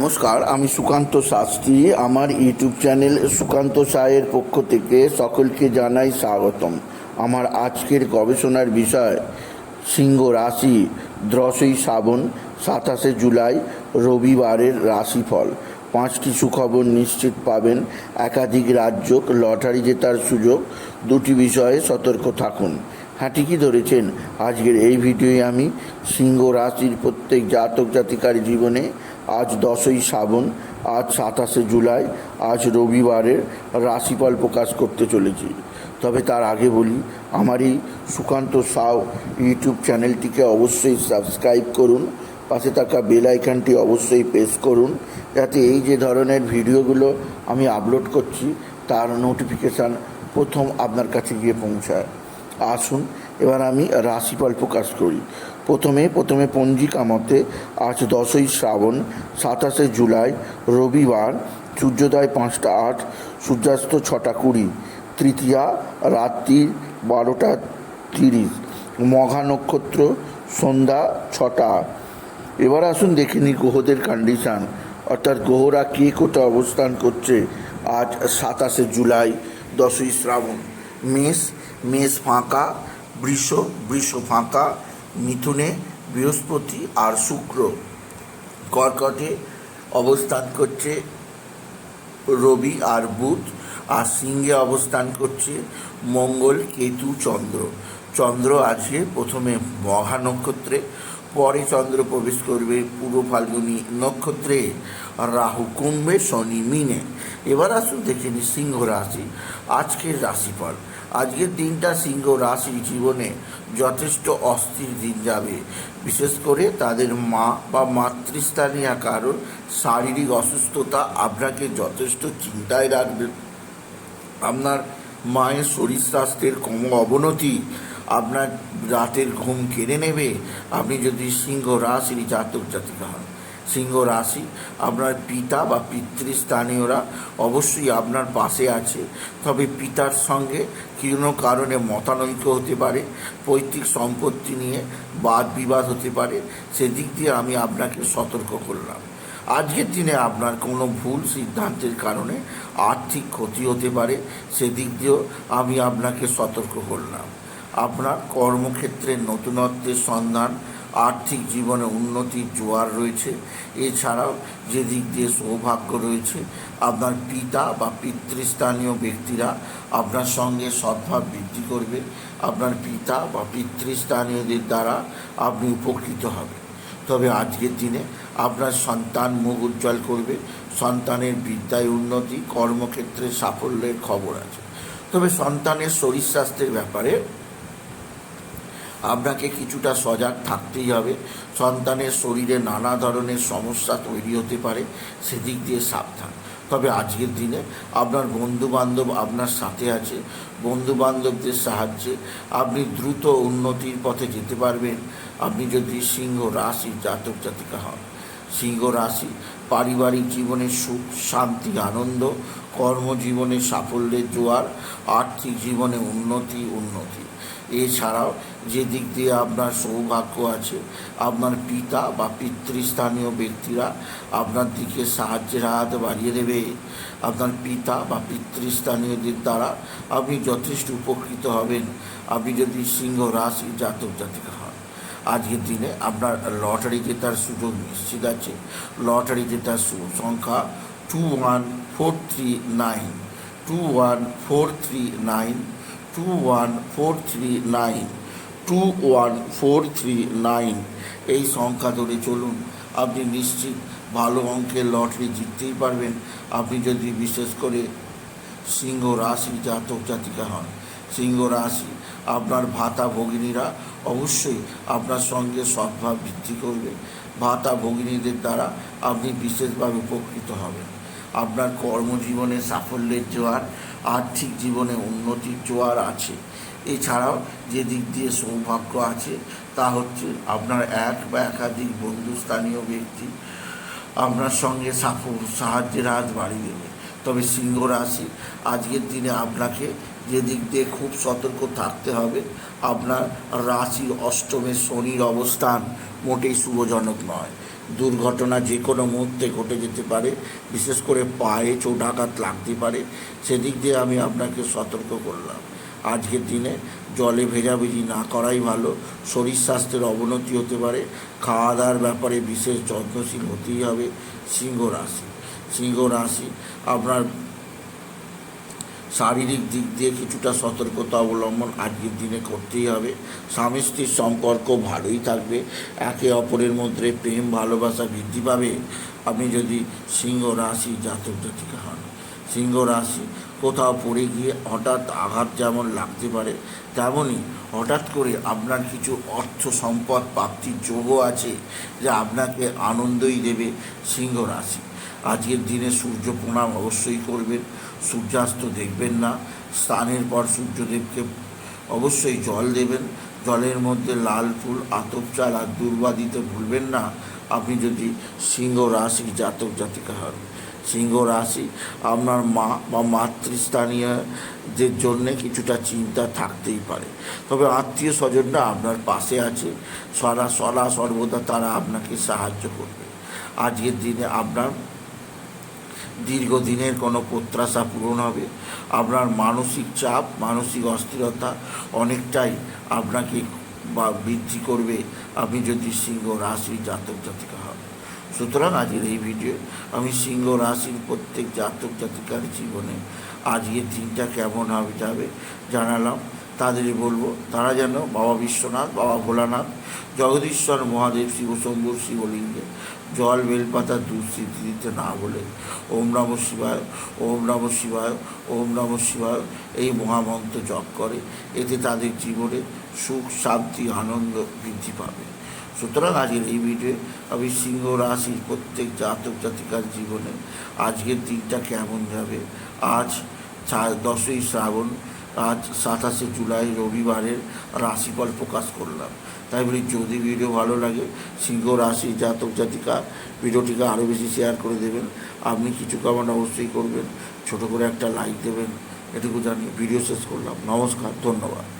নমস্কার, আমি সুকান্ত শাস্ত্রী। আমার ইউটিউব চ্যানেল সুকান্ত সায়ের পক্ষ থেকে সকলকে জানাই স্বাগতম। আমার আজকের গবেষণার বিষয়, সিংহ রাশি দশই শ্রাবণ, সাতাশে জুলাই, রবিবারের রাশিফল। পাঁচটি সুখবর নিশ্চিত পাবেন। একাধিক রাজ্য লটারি জেতার সুযোগ। দুটি বিষয়ে সতর্ক থাকুন। ঠিকই ধরেছেন। আজকের এই ভিডিওয়ে আমি সিংহ রাশির প্রত্যেক জাতক জাতিকার জীবনে আজ দশই শ্রাবণ, আজ সাতাশে জুলাই, আজ রবিবারের রাশিফল প্রকাশ করতে চলেছি। তবে তার আগে বলি, আমার এই সুকান্ত সাউ ইউটিউব চ্যানেলটিকে অবশ্যই সাবস্ক্রাইব করুন, পাশে থাকা বেল আইকনটি অবশ্যই প্রেস করুন, যাতে এই যে ধরনের ভিডিওগুলো আমি আপলোড করছি, তার নোটিফিকেশান প্রথম আপনার কাছে গিয়ে পৌঁছায়। আসুন, এবার আমি রাশিফল প্রকাশ করি। প্রথমে প্রথমে পঞ্জিকা মতে আজ দশই শ্রাবণ, সাতাশে জুলাই, রবিবার, সূর্যোদয় পাঁচটা আট, সূর্যাস্ত ছটা কুড়ি, তৃতীয়া রাত্রি বারোটা তিরিশ, মঘা নক্ষত্র সন্ধ্যা ছটা। এবার আসুন দেখে নিই গ্রহদের কন্ডিশান অর্থাৎ গ্রহরা কে কোথায় অবস্থান করছে আজ সাতাশে জুলাই, দশই শ্রাবণ, মেষ মেষ ফাঁকা, বৃষ বৃষ ফাঁকা, মিথুনে বৃহস্পতি আর শুক্র। কর্কটে অবস্থান করছে রবি আর বুধ, আর সিংহে অবস্থান করছে মঙ্গল, কেতু, চন্দ্র। চন্দ্র আছে প্রথমে মহা নক্ষত্রে, পরে চন্দ্র প্রবেশ করবে পূর্ব ফাল্গুনি নক্ষত্রে, রাহু কুম্ভে, শনি মিনে। এবার আসুন দেখে নি সিংহ রাশি। আজকের রাশিফল। আজকের দিনটা সিংহ রাশির জীবনে যথেষ্ট অস্থির দিন যাবে। বিশেষ করে তাদের মা বা মাতৃস্থানীয় কারোর শারীরিক অসুস্থতা আপনাকে যথেষ্ট চিন্তায় রাখবে। আপনার মায়ের শরীর স্বাস্থ্যের কম অবনতি আপনার রাতের ঘুম কেড়ে নেবে। আপনি যদি সিংহ রাশির জাতক জাতিকা হন সিংহ রাশি, আপনার পিতা বা পিতৃস্থানীয়রা অবশ্যই আপনার পাশে আছে। তবে পিতার সঙ্গে কোনো কারণে মতানৈক্য হতে পারে, পৈতৃক সম্পত্তি নিয়ে বাদ বিবাদ হতে পারে, সেদিক দিয়ে আমি আপনাকে সতর্ক করলাম। আজকের দিনে আপনার কোনো ভুল সিদ্ধান্তের কারণে আর্থিক ক্ষতি হতে পারে, সেদিক দিয়েও আমি আপনাকে সতর্ক করলাম। আপনার কর্মক্ষেত্রে নতুনত্বের সন্ধান আর্থিক জীবনে উন্নতির জোয়ার রয়েছে। এছাড়াও যে দিক দিয়ে সৌভাগ্য রয়েছে, আপনার পিতা বা পিতৃস্থানীয় ব্যক্তিরা আপনার সঙ্গে সদ্ভাব বৃদ্ধি করবে। আপনার পিতা বা পিতৃস্থানীয়দের দ্বারা আপনি উপকৃত হবেন। তবে আজকের দিনে আপনার সন্তান মুখ উজ্জ্বল করবে। সন্তানের বিদ্যায় উন্নতি, কর্মক্ষেত্রে সাফল্যের খবর আছে। তবে সন্তানের শরীর স্বাস্থ্যের ব্যাপারে আপনাকে কিছুটা সজাগ থাকতেই হবে। সন্তানের শরীরে নানা ধরনের সমস্যা তৈরি হতে পারে, সেদিক দিয়ে সাবধান। তবে আজকের দিনে আপনার বন্ধু বান্ধব আপনার সাথে আছে বন্ধু বান্ধবদের সাহায্যে আপনি দ্রুত উন্নতির পথে যেতে পারবেন। আপনি যদি সিংহ রাশি জাতক জাতিকা হন, সিংহ রাশি পারিবারিক জীবনে সুখ, শান্তি, আনন্দ, কর্মজীবনে সাফল্যের জোয়ার আর্থিক জীবনে উন্নতি উন্নতি। এছাড়াও যে দিক দিয়ে আপনার সৌভাগ্য আছে, আপনার পিতা বা পিতৃস্থানীয় ব্যক্তিরা আপনার দিকে সাহায্যের হাত বাড়িয়ে দেবে। আপনার পিতা বা পিতৃস্থানীয়দের দ্বারা আপনি যথেষ্ট উপকৃত হবেন। আপনি যদি সিংহ রাশি জাতক জাতিকা হন। আজকের দিনে আপনার লটারি জেতার সুযোগ নিশ্চিত আছে। লটারি জেতার সংখ্যা two one four three nine two one four three nine two one four three nine two one four three nine এই সংখ্যা ধরে চলুন। আপনি নিশ্চিত ভালো অঙ্কের লটারি জিততেই পারবেন। আপনি যদি বিশেষ করে সিংহ রাশি জাতক জাতিকা হন, সিংহ রাশি আপনার ভাতা ভগিনীরা অবশ্যই আপনার সঙ্গে সদ্ভাব বৃদ্ধি করবে। ভাতা ভগিনীদের দ্বারা আপনি বিশেষভাবে উপকৃত হবেন। আপনার কর্মজীবনে সাফল্যের জোয়ার, আর্থিক জীবনে উন্নতির জোয়ার আছে। এছাড়াও যে দিক দিয়ে সৌভাগ্য আছে, তা হচ্ছে আপনার এক বা একাধিক বন্ধুস্থানীয় ব্যক্তি আপনার সঙ্গে সাহায্যের হাত বাড়িয়ে দেবে। তবে সিংহ রাশি, আজকের দিনে আপনাকে যেদিক দিয়ে খুব সতর্ক থাকতে হবে। আপনার রাশি অষ্টমে শনির অবস্থান মোটেই শুভজনক নয়। দুর্ঘটনা যে কোনো মুহূর্তে ঘটে যেতে পারে, বিশেষ করে পায়ে চোটাঘাত লাগতে পারে। সেদিক দিয়ে আমি আপনাকে সতর্ক করলাম। আজকের দিনে জলে ভেজাভেজি না করাই ভালো, শরীর স্বাস্থ্যের অবনতি হতে পারে খাওয়া দাওয়ার ব্যাপারে বিশেষ যত্নশীল হতেই হবে সিংহ রাশি। সিংহ রাশি আপনার শারীরিক দিক দিয়ে কিছুটা সতর্কতা অবলম্বন আজকের দিনে করতেই হবে। স্বামী স্ত্রীর সম্পর্ক ভালোই থাকবে। একে অপরের মধ্যে প্রেম, ভালোবাসা বৃদ্ধি পাবে। আপনি যদি সিংহ রাশি জাতক জাতিকা হন, সিংহ রাশি কোথাও পড়ে গিয়ে হঠাৎ আঘাত যেমন লাগতে পারে তেমনই হঠাৎ করে আপনার কিছু অর্থ সম্পদ, প্রাপ্তির যোগও আছে যা আপনাকে আনন্দই দেবে সিংহ রাশি। আজকের দিনে সূর্য প্রণাম অবশ্যই করবেন। সূর্যাস্ত দেখবেন না, স্নানের পর সূর্যদেবকে অবশ্যই জল দেবেন, জলের মধ্যে লাল ফুল, আতপ চাল আর দুর্বা দিতে ভুলবেন না। আপনি যদি সিংহ রাশি জাতক জাতিকা হন, সিংহ রাশি আপনার মা বা মাতৃস্থানীয়দের জন্যে কিছুটা চিন্তা থাকতেই পারে। তবে আত্মীয় স্বজনরা আপনার পাশে আছে সদা সদা সর্বদা তারা আপনাকে সাহায্য করবে। আজকের দিনে আপনার দীর্ঘদিনের কোনো প্রত্যাশা পূরণ হবে। আপনার মানসিক চাপ, মানসিক অস্থিরতা অনেকটাই আপনাকে বা বৃদ্ধি করবে। আপনি যদি সিংহ রাশি জাতক জাতিকা হন। সুতরাং আজকের এই ভিডিও আমি সিংহ রাশির প্রত্যেক জাতক জাতিকার জীবনে আজকের দিনটা কেমন হবে যাবে জানালাম। তাদেরই বলব, তারা যেন বাবা বিশ্বনাথ, বাবা ভোলানাথ, জগদীশ্বর মহাদেব শিবশম্ভুর শিবলিঙ্গে জল, বেলপাতা দুঃস্মৃতি দিতে না বলে ওম নম শিবায়, ওম নম শিবায়, ওম নম শিবায় এই মহামন্ত্র জপ করে। এতে তাদের জীবনে সুখ, শান্তি, আনন্দ বৃদ্ধি পাবে। সুতরাং আজকের এই ভিডিও আমি সিংহ রাশির প্রত্যেক জাতক জাতিকার জীবনে আজকের দিনটা কেমন যাবে? আজ দশই শ্রাবণ, আজ সাতাশে জুলাই রবিবারের রাশিফল প্রকাশ করলাম। তাই বলি, যদি ভিডিও ভালো লাগে, সিংহ রাশি, জাতক, জাতিকা, ভিডিওটিকে আরও বেশি শেয়ার করে দেবেন। আপনি কিছু কমেন্ট অবশ্যই করবেন। ছোট করে একটা লাইক দেবেন। এটুকু জানিয়ে ভিডিও শেষ করলাম। নমস্কার, ধন্যবাদ।